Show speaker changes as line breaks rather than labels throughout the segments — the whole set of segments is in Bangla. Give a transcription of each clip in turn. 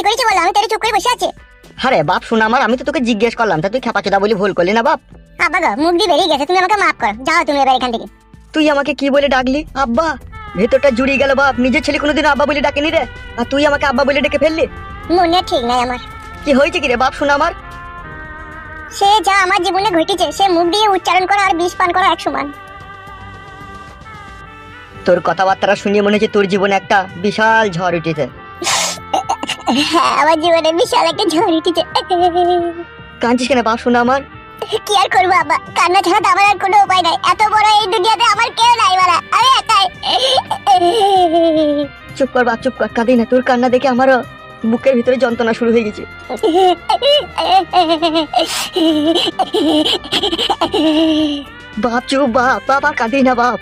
ক্ষতি করেছে বলো আমি তোর চুপ করে বসে আছি।
আরে বাপ শোনা আমার আমি তো তোকে জিজ্ঞেস করলাম তা তুই খেপাচোদা বলি ভুল করলি না বাপ?
আব্বা গো মুখ দিয়ে বেরিয়ে গেছে তুমি আমাকে মাফ করো যাও তুমি এবার এখান থেকে।
তুই আমাকে কি বলে ডাকলি? আব্বা ভেতরটা জুড়িয়ে গেল বাপ নিজের ছেলে কোনোদিন আব্বা বলে ডাকেনি রে। আর তুই আমাকে আব্বা বলে ডেকে ফেললি?
মনে ঠিক নাই আমার।
কি হয়েছে কি রে বাপ শোনা আমার?
সে যা আমার জীবনে ঘটেছে সে মুখ দিয়ে উচ্চারণ করা আর বিষ পান করা এক সমান।
তোর কথাবার্তা শুনিয়ে মনে হচ্ছে তোর জীবনে একটা বিশাল ঝড় উঠেছে।
হ্যাঁ আমার জীবনে বিশাল একটা ঝড় উঠেছে।
কাঁদছিস কেন বাপ শোনা আমার।
কি আর করব আব্বা? কান্না ছাড়া তো আমার আর কোনো উপায় নাই। এত বড় এই দুনিয়াতে আমার কেউ নাই বাড়া আমি একাই।
চুপ কর বাপ চুপ কর কাঁদি না। তোর কান্না দেখে আমারও বুকের ভিতরে যন্ত্রণা শুরু হয়ে গেছে। বাপ চুপ বাপ বাপ আর কাঁদি না বাপ।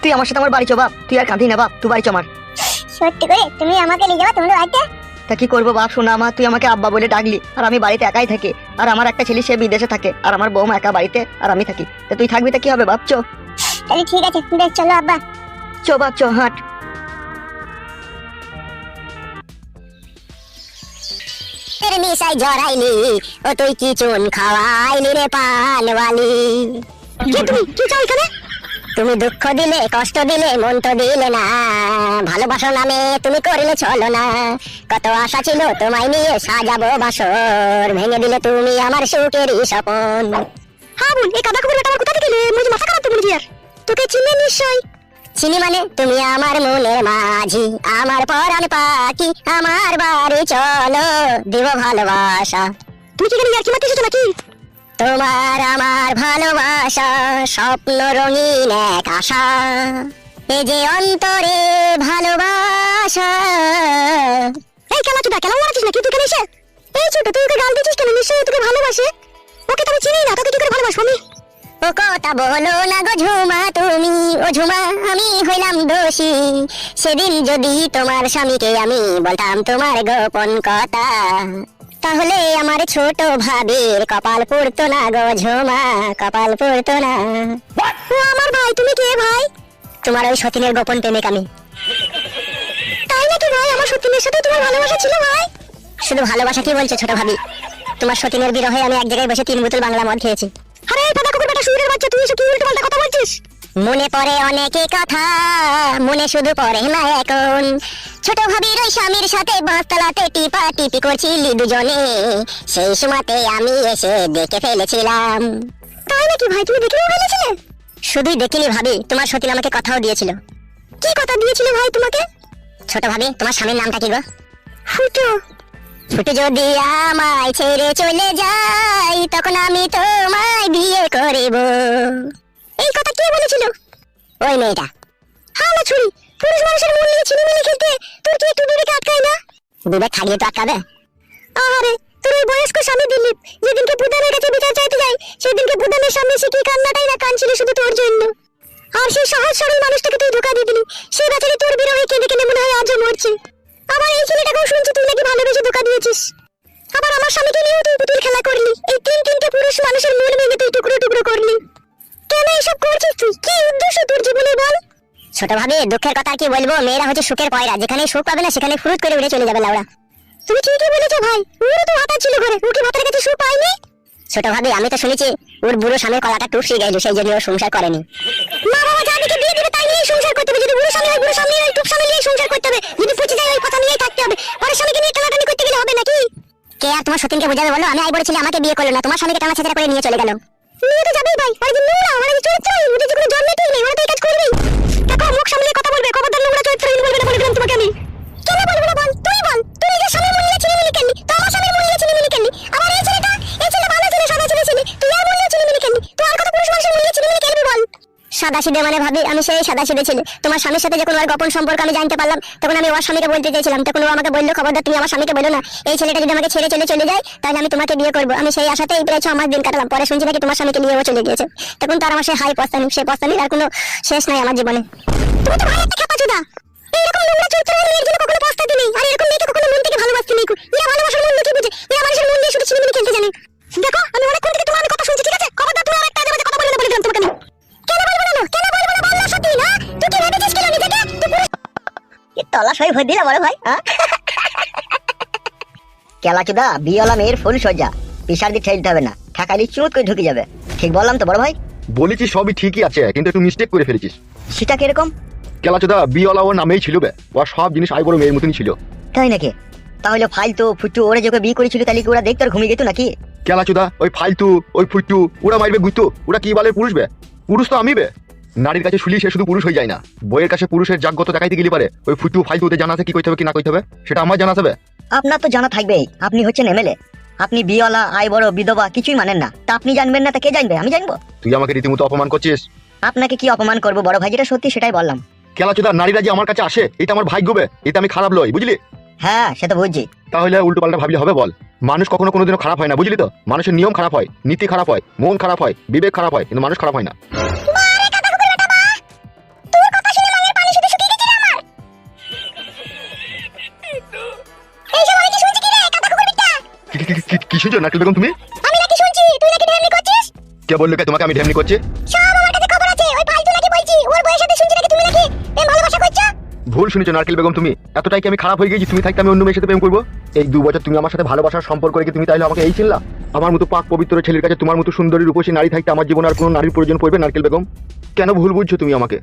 তুই আমার সাথে আমার বাড়ি চ বাপ। তুই আর কাঁদি না বাপ তুই বাড়ি চ আমার।
সত্যি করে? তুমি আমাকে নিয়ে যাবা তোমাদের বাড়িতে?
তা কি করব বাপ শোনা আমার তুই আমাকে আব্বা বলে ডাকলি। আর আমি বাড়িতে একাই থাকি। আর আমার একটা ছেলে সে বিদেশে থাকে। আর আমার বৌমা একা বাড়িতে আর আমি থাকি। তা তুই থাকবি তা কি হবে বাপ চো
তাহলে ঠিক আছে বেশ চলো আব্বা।
চো বাপ চো হাঁট।
মিশাই জড়াইলি ও তুই কি চুন খাওয়াইলি রে পানওয়ালি? কে তুমি? কি চাও এখানে? তুমি দুঃখ দিলে কষ্ট দিলে মন তো দিলে না। ভালোবাসো নামে তুমি করিলে চলো না। কত আশা ছিল তোমায় নিয়ে সাজাবো বাসর। ভেঙে দিলে তুমি আমার সুখেরই স্বপন। হ্যাঁ বোন এই কাদা কবর আমার কোথা থেকে এলে? মুঝে মাথা খারাপ তো মনে আর। তোকে চিনে নিশ্চয়। চিনি মানে তুমি আমার মনের মাঝি। আমার পরাণ পাখি আমার বাড়ি চলো দিব ভালোবাসা। তুমি কি এখানে ইয়ার্কি মারতে এসেছ নাকি? তোমার আমার ভালোবাসা স্বপ্ন রঙিন এক আশা। এ যে অন্তরে ভালোবাসা। এই কেলা চুদা, কেলা মারাছিস নাকি? তুই এসে? এই ছোট, তুই ওকে গাল দিচ্ছিস কেন? নিশ্চয়ই তোকে ভালোবাসে। ওকে তো আমি চিনি না, তোকে কি করে ভালোবাসবো আমি? ও কথা বলো না গো ঝুমা তুমি। ও ঝুমা, আমি হইলাম দোষী। সেদিন যদি তোমার স্বামীকে আমি বলতাম তোমার গোপন কথা তাহলে আমার ছোট ভাবির কপাল পড়তো না গো ঝুমা, কপাল পড়তো না। ও আমার ভাই, তুমি কে ভাই? তোমার ওই সতীনের গোপন প্রেমিক আমি। তাই নাকি ভাই? আমার সতীনের সাথে তোমার ভালোবাসা ছিল ভাই? শুধু ভালোবাসা কি বলছো ছোট ভাবি? তোমার সতীনের বিরহে আমি এক জায়গায় বসে তিন বোতল বাংলা মদ খেয়েছি। আরে এই পাতা কুকুর বেটা শুয়োরের বাচ্চা, তুই এসে কি উল্টো পাল্টা কথা বলছিস? মনে পড়ে অনেকে কথা মনে শুধু পড়ে না এখন ছোট ভাবির ওই স্বামীর সাথে বাঁশতলাতে টিপা টিপি করছিলি দুজনে। সেই সময়তে আমি এসে দেখে ফেলেছিলাম। তাই নাকি ভাই তুমি দেখে ফেলেছিলে? শুধুই দেখিনি ভাবি তোমার সতীন আমাকে কথাও দিয়েছিল। কি কথা দিয়েছিল ভাই তোমাকে? ছোট ভাবি তোমার স্বামীর নামটা কি গো? ফুটো। ফুটে যদি আমায় ছেড়ে চলে যাই তখন আমি তোমায় বিয়ে করিব। এই কথা কে বলেছিল? ওই মেয়েটা। হালা ছুরি, পুরুষ মানুষের মন নিয়ে ছিনিমিনি খেলতে তোর কি একটু বিবেকে আটকায় না? বিবেক থাকলে তো আটকাবে। আরে তোর ওই বয়স্ক স্বামী দিলীপ, যেদিনকে প্রধানের কাছে বিচার চাইতে যাই সেদিনকে প্রধানের সামনে সে কি কান্নাটাই না কাঁদছিল শুধু তোর জন্য? আর সেই সহজ সরল মানুষটাকে তুই ধোকা দিয়ে দিলি, সেই বেচারি তোর বিরহে কেঁদে কেঁদে মনে হয় আজও মরছে। আবার এই ছেলেটাকেও শুনছি তুই নাকি ছোট ভাবে, দুঃখের কথা কি বলব? মেয়েরা হচ্ছে সুখের পয়রা যেখানে সুখ পাবে না সেখানে ফুরুত করে উড়ে চলে যাবে লাউড়া তুমি ঠিকই বলেছ ভাই ওরও তো ভাতা ছিল ঘরে। ওকে ভাতার কাছে সুখ পাইনি? ছোট ভাবে, আমি তো শুনেছি, ওর বুড়ো স্বামীর কলাটা টুপসে গেল সেই জন্য ও সংসার করেনি। মা বাবা যাদেরকে বিয়ে দিবে, তাই নিয়ে সংসার করতে হবে। যদি বুড়ো স্বামী হয়, বুড়ো স্বামী ওই টুপ স্বামী নিয়ে সংসার করতে হবে। যদি পচে যায়, ওই কথা নিয়েই থাকতে হবে। পরের স্বামীকে নিয়ে টানাটানি করতে গেলে হবে নাকি? কে আর তোমার সতীনকে বোঝাবে বলো? আমি আই বলেছিলাম, আমাকে বিয়ে করল না। তোমার স্বামীকে টানা ছেঁচড়া করে নিয়ে চলে গেল। নিয়ে তো যাবেই ভাই আর যে নোংরা, ওরা যে চরিত্রহীন ওদের যে কোনো জন্মে ঠিক নেই, ওরা তো না বলে দিলাম তোমাকে আমি। কেন বলব না বল? তুই বল। তুই যে স্বামীর মন নিয়ে ছিনিমিনি কেননি তো আমার স্বামীর মন নিয়ে ছিনিমিনি কেননি আবার এই ছেলেটা, এই ছেলে ভালো ছেলে সাদা ছেলে ছেলে তুই আর মন নিয়ে ছিনিমিনি কেননি তুই আর কত পুরুষ মানুষের মন নিয়ে ছিনিমিনি কেনবি বল? সাদা সিধে মানে ভাবি, আমি সেই সাদা সিধে ছেলে। তোমার স্বামীর সাথে যখন ওর গোপন সম্পর্ক আমি জানতে পারলাম, তখন আমি ওর স্বামীকে বলতে চাইছিলাম তখন ও আমাকে বলল খবরদার, তুমি আমার স্বামীকে বলো না। এই ছেলেটা যদি আমাকে ছেড়ে চলে চলে যায়, তাহলে আমি তোমাকে বিয়ে করব। আমি সেই আশাতেই প্রায় ছ মাস দিন কাটালাম। পরে শুনছি নাকি তোমার স্বামীকে নিয়ে ও চলে গিয়েছে। তখন তো আর আমার সেই হাই পস্তানি, সে পস্তানির আর কোনো শেষ নাই আমার জীবনে। তুমি তো ভাই একটা খেপাচোদা। এইরকম নোংরা চরিত্রের মেয়ের জন্য কখনো পস্তাতে নেই। আর এরকম মেয়েকে কখনো মন থেকে ভালোবাসতে নেই এরা ভালোবাসার মূল্য কি বুঝে? এরা মানুষের মন নিয়ে শুধু ছিনিমিনি খেলতে জানে। দেখো আমি অনেকক্ষণ থেকে তোমার কথা শুনছি ঠিক আছে? খবরদার তুমি আর একটা কথা বলে না বলে দিলাম তোমাকে আমি। কেন বলব না কেন বলব না বল সত্যি না তুই কি ভেবেছিস কেন নিজেকে? তুই পুরুষ
তলা সই ভর দিলে বড় ভাই হ্যাঁ?
কেলাচুদা মেয়ের ফুল সজ্জা। পিসার দিয়ে ঠেলতে হবে না। ঠেকালি চুত করে ঢুকে যাবে। ঠিক বললাম তো বড় ভাই?
বলেছি সবই ঠিকই আছে কিন্তু একটু মিস্টেক করে ফেলেছিস।
সেটা কীরকম?
কেলাচোদা বিওলা ওর নামেই ছিল বে। ওর সব জিনিস আই বড় মেয়ের মতনই ছিল।
তাই নাকি? তাহলে ফালতু ফুটু ওরা যখন বিয়ে করেছিল তাহলে কি ওরা দেখতে আর ঘুমিয়ে গেত নাকি?
কেলাচোদা ওই ফালতু ওই ফুটু ওরা মারবে গুইতো ওরা কি বলে পুরুষ বে? পুরুষ তো আমি বে। নারীর কাছে শুলি সে শুধু পুরুষ হয়ে যায় না। বইয়ের কাছে পুরুষের জাগ্যত দেখাইতে গেলে পারে। ওই ফুটু ফালতু ওদের জানা আছে কি করতে হবে কি না করতে হবে? সেটা আমার জানা আছে বে।
আপনার তো জানা থাকবেই। আপনি হচ্ছেন এমএলএ আপনি বিয়েওয়ালা আই বড় বিধবা কিছুই মানেন না। তা আপনি জানবেন না তা কে জানবে? আমি জানব।
তুই আমাকে রীতিমতো অপমান করছিস।
আপনাকে কি অপমান করব বড় ভাই? যেটা সত্যি সেটাই বললাম।
কেলাচোদা নারীরা যে আমার কাছে আসে এটা আমার ভাগ্য বে। এটা আমি খারাপ লই বুঝলি?
হ্যাঁ সে তো বুঝছি।
তাহলে উল্টো পাল্টা ভাবলে হবে বল। মানুষ কখনো কোনোদিনও খারাপ হয় না বুঝলি তো? মানুষের নিয়ম খারাপ হয় নীতি খারাপ হয় মন খারাপ হয় বিবেক খারাপ হয় কিন্তু মানুষ খারাপ হয় না।
এইসব আমি কি শুনছি কি রে কাদা
কি- কি- কি- কি- কি শুনছো নারকেল বেগম তুমি?
আমি নাকি শুনছি তুই নাকি ঢেমনি করছিস?
কে বলল কে তোমাকে আমি ঢেমনি করছি
সব আমার কাছে খবর আছে ওই ফালতু নাকি বলছি ওর বউয়ের সাথে শুনছি নাকি তুমি নাকি প্রেম ভালোবাসা করছ
ভুল শুনেছো নারকেল বেগম তুমি? এতটাই কি আমি খারাপ হয়ে গেছি তুমি থাকতে আমি অন্য মেয়ের সাথে প্রেম করব? এই দু বছর তুমি আমার সাথে ভালোবাসার সম্পর্ক রেখে তুমি তাহলে আমাকে এই চিনলা? আমার মতো পাক পবিত্র ছেলের কাছে তোমার মতো সুন্দরী রূপসী নারী থাকতে আমার জীবনে আর কোনো নারীর প্রয়োজন পড়বে নারকেল বেগম? কেন ভুল বুঝছ তুমি আমাকে?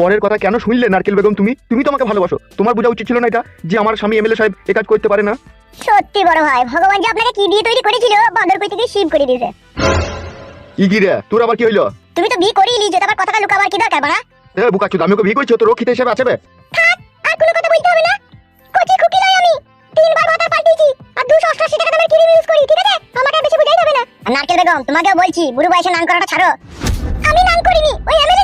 পরের কথা কেন শুনলে নারকেল বেগম তুমি? তুমি তো আমাকে ভালোবাসো। তোমার বোঝা উচিত ছিল না এটা যে আমার স্বামী এমএলএ সাহেব এ কাজ করতে পারে না?
সত্যি বড় ভাই ভগবান যে আপনাকে কি দিয়ে তৈরি করেছিল বাঁদর কই থেকে শিব করে দিয়েছে।
ইগি রে তোর আবার কি হইল?
তুমি তো বিয়ে করেই লিজো তারপর কথাটা লুকাবার কি দরকার বাড়া?
এ বুকাচুদ আমি ওকে বিয়ে করছি তো রক্ষিত হিসেবে আছে বে।
আর কোনো কথা বলতে হবে না। কোচি খুকি লই আমি। তিনবার মাথা পাল্টেছি আর 288 টাকা দামের ক্রিম ইউজ করি ঠিক আছে? আমাকে বেশি বুঝাই হবে না। আর নারকেল বেগম তোমাকেও বলছি বুড়ো বয়সে নান করাটা ছাড়ো। আমি নাম করিনি ওই এমএলএ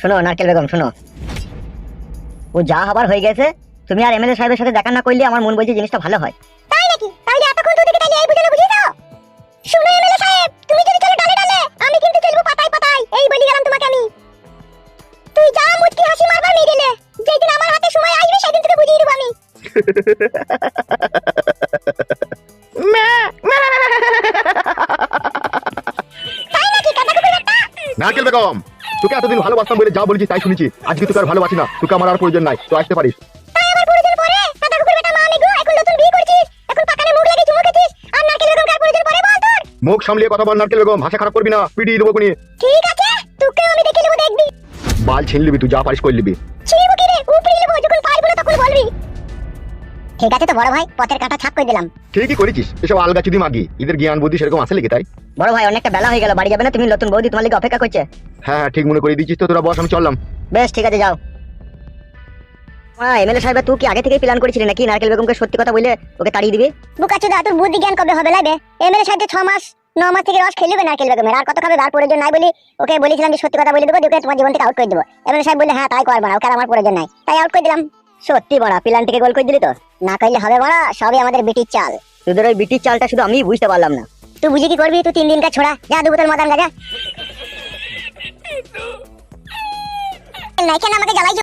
শোনো নারকেল বেগম শোনো। ও যা হবার হয়ে গেছে তুমি আর এমএলএ সাহেবের সাথে দেখা না করলে আমার মন বলছে জিনিসটা ভালো হয়।
তাই নাকি? তাহলে এতক্ষণ তোদেরকে তাহলে এই বুঝানো বুঝিয়ে দাও। শুনো এমএলএ সাহেব তুমি যদি চলো ডালে ডালে আমি কিন্তু চলবো পাতায় পাতায়। এই বলি গেলাম তোমাকে আমি। তুই যা মুচকি হাসি মারবার মেয়ে দিলে যেদিন আমার হাতে সময় আসবে সেদিন তোকে বুঝিয়ে দেবো আমি।
নারকেল বেগম তোকে এতদিন ভালোবাসতাম বলে যা বলেছি তাই শুনেছি। আজকে তোকে আর ভালোবাসি না। তোকে আমার আর প্রয়োজন নাই। তো আসতে পারিস।
মুখ
সামলিয়ে কথা বল নারকেল বেগম। ভাষা খারাপ করবি না। পিটিয়ে দেবো কোনি
ঠিক আছে তোকে আমি দেখে নেব দেখবি।
বাল ছিনলিবি তুই যা পারিস করে
ঠিক আছে তো বড় ভাই পথের কাটা ছাপ করে দিলাম?
ঠিকই করেছিস এসব আলগা চুদি মাগি এদের জ্ঞান বুদ্ধি সেরকম আছে লিখে তাই?
বড় ভাই অনেকটা বেলা হয়ে গেল বাড়ি যাবে না? তুমি নতুন বৌদি তোমার লিগে অপেক্ষা করছে।
হ্যাঁ হ্যাঁ ঠিক মনে করে দিচ্ছিস তো তোরা বস আমি চললাম।
বেশ ঠিক আছে যাও। এমএলএ সাহেব তুই কি আগে থেকেই প্ল্যান করেছিলি নাকি? নারকেল বেগমকে সত্যি কথা বলে ওকে তাড়িয়ে দিবি?
বুকাচুদা তোর বুদ্ধি জ্ঞান কবে হবে লাগবে? এমএলএ সাথে ছ মাস ন মাস থেকে রস খেলবে নারকেল বেগমের আর কত খাবে আর প্রয়োজন নাই বলি ওকে বলেছিলাম যে সত্যি কথা বলে দেবো দেখে তোমার জীবন থেকে আউট করে দেবো। এমএলএ সাহেব বলে হ্যাঁ তাই করব না ওকে আমার প্রয়োজন নাই? তাই আউট করে দিলাম।
সত্যি বড়া প্ল্যান থেকে গোল করে দিলি তো?
না করলে হবে বড়া সবই আমাদের বিটির চাল।
তোদের ওই বিটির চালটা শুধু আমি বুঝতে পারলাম না।
তুই বুঝে কি করবি? তুই তিন দিন কা ছোড়া। যা দুবোতল মদান গাজা। নাই কেন আমাকে জ্বালাই